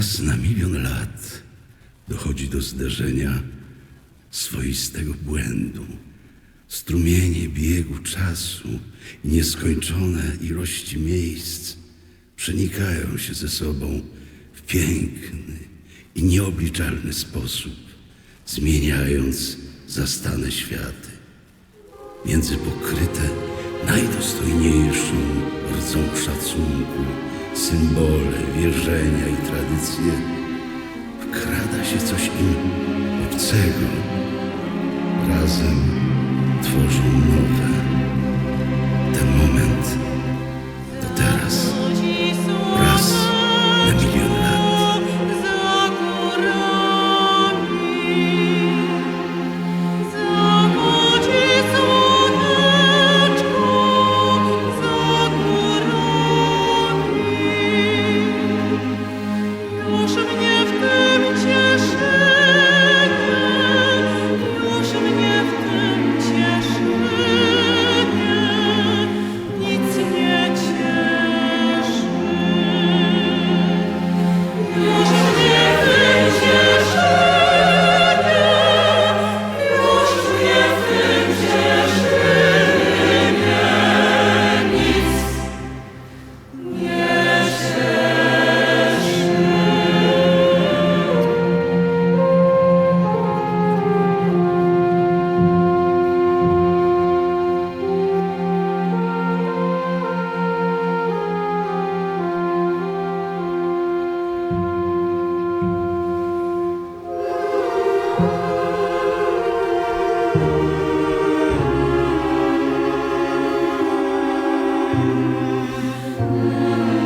Raz na milion lat dochodzi do zderzenia swoistego błędu. Strumienie biegu czasu i nieskończone ilości miejsc przenikają się ze sobą w piękny i nieobliczalny sposób, zmieniając zastane światy. Między pokryte symbole, wierzenia i tradycje, wkrada się coś im obcego. Razem Amen.